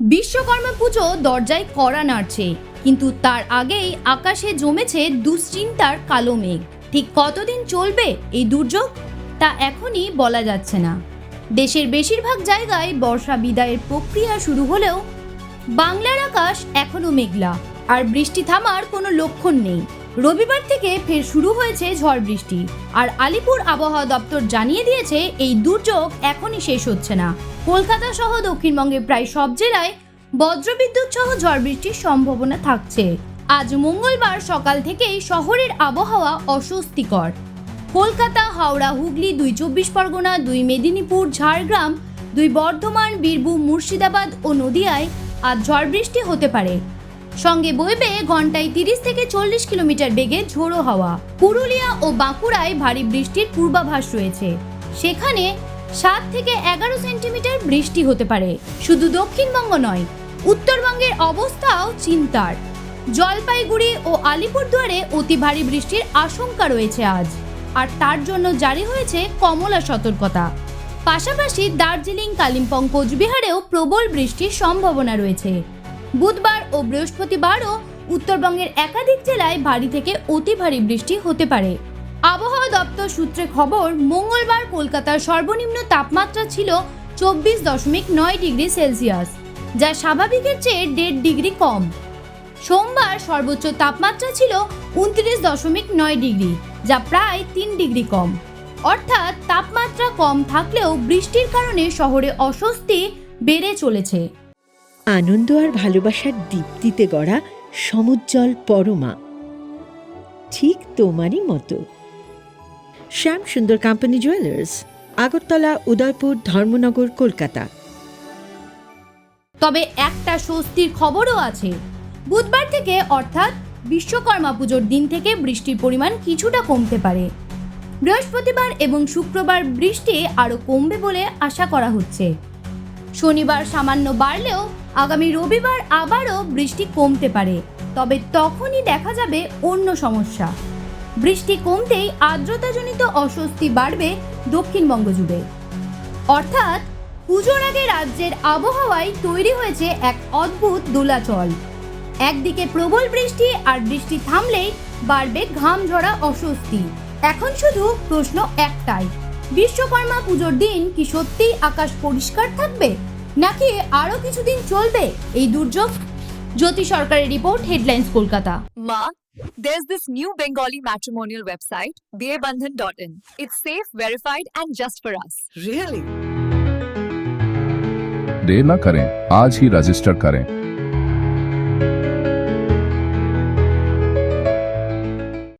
বিশ্বকর্মা পুজো দরজায় কড়া নাড়ছে, কিন্তু তার আগেই আকাশে জমেছে দুশ্চিন্তার কালো মেঘ। ঠিক কতদিন চলবে এই দুর্যোগ? তা এখনই বলা যাচ্ছে না। দেশের বেশিরভাগ জায়গায় বর্ষা বিদায়ের প্রক্রিয়া শুরু হলেও বাংলার আকাশ এখনও মেঘলা, আর বৃষ্টি থামার কোনো লক্ষণ নেই। রবিবার থেকে ফের শুরু হয়েছে ঝড় বৃষ্টি। আর আলিপুর আবহাওয়া দপ্তর জানিয়ে দিয়েছে, এই দুর্যোগ এখনই শেষ হচ্ছে না। কলকাতা সহ দক্ষিণবঙ্গের প্রায় সব জেলায় বজ্রবিদ্যুৎ সহ ঝড় বৃষ্টির সম্ভাবনা থাকছে। আজ মঙ্গলবার সকাল থেকেই শহরের আবহাওয়া অস্বস্তিকর। কলকাতা, হাওড়া, হুগলি, দুই চব্বিশ পরগনা, দুই মেদিনীপুর, ঝাড়গ্রাম, দুই বর্ধমান, বীরভূম, মুর্শিদাবাদ ও নদিয়ায় আজ ঝড় বৃষ্টি হতে পারে। সঙ্গে বইবে ঘন্টায় তিরিশ থেকে চল্লিশ কিলোমিটার বেগে ঝোড়ো হাওয়া। পুরুলিয়া ও বাঁকুড়ায় ভারী বৃষ্টির পূর্বাভাস রয়েছে। সেখানে সাত থেকে এগারো সেন্টিমিটার বৃষ্টি হতে পারে। শুধু দক্ষিণবঙ্গ নয়, উত্তরবঙ্গের অবস্থাও চিন্তার। জলপাইগুড়ি ও আলিপুরদুয়ারে অতি ভারী বৃষ্টির আশঙ্কা রয়েছে আজ। আর তার জন্য জারি হয়েছে কমলা সতর্কতা। পাশাপাশি দার্জিলিং, কালিম্পং, কোচবিহারেও প্রবল বৃষ্টির সম্ভাবনা রয়েছে। বুধবার ও বৃহস্পতিবারও উত্তরবঙ্গের একাধিক জেলায় ভারী থেকে অতি ভারী বৃষ্টি হতে পারে। আবহাওয়া দপ্তর সূত্রে খবর, মঙ্গলবার কলকাতার সর্বনিম্ন তাপমাত্রা ছিল চব্বিশ দশমিক নয় ডিগ্রি সেলসিয়াস, যা স্বাভাবিকের চেয়ে দেড় ডিগ্রি কম। সোমবার সর্বোচ্চ তাপমাত্রা ছিল উনত্রিশ দশমিক নয় ডিগ্রি, যা প্রায় তিন ডিগ্রি কম। অর্থাৎ তাপমাত্রা কম থাকলেও বৃষ্টির কারণে শহরে অস্বস্তি বেড়ে চলেছে। আনন্দ আর ভালোবাসার দীপ্তিতে গড়া সমুজ্জ্বল পরমা। ঠিক তোমারই মতো। Shyam Sundar company jewellers Agartala, Udaipur, Dharmanagar, Kolkata. তবে একটা স্বস্তির খবরও আছে। বুধবার থেকে অর্থাৎ বিশ্বকর্মা পুজোর দিন থেকে বৃষ্টির পরিমাণ কিছুটা কমতে পারে। বৃহস্পতিবার এবং শুক্রবার বৃষ্টি আরও কমবে বলে আশা করা হচ্ছে। শনিবার সামান্য বাড়লেও আগামী রবিবার আবারও বৃষ্টি কমতে পারে, তবে তখনই দেখা যাবে অন্য সমস্যা। বৃষ্টি কমতেই আর্দ্রতাজনিত অস্বস্তি বাড়বে দক্ষিণবঙ্গ জুড়ে। অর্থাৎ পুজোর আগে রাজ্যের আবহাওয়ায় তৈরি হয়েছে এক অদ্ভুত দোলাচল। একদিকে প্রবল বৃষ্টি আর বৃষ্টি থামলেই বাড়বে ঘাম ঝরা অস্বস্তি। এখন শুধু প্রশ্ন একটাই, বিশ্বকর্মা পুজোর দিন কি সত্যিই আকাশ পরিষ্কার থাকবে? নাকি আরও কিছুদিন চলবে এই দুর্যোগ জ্যোতি সরকারের report headlines Kolkata Ma, there's this new Bengali matrimonial website, bearbandhan.in. It's safe, verified, and just for us. Really? देर न करें आज ही रजिस्टर करें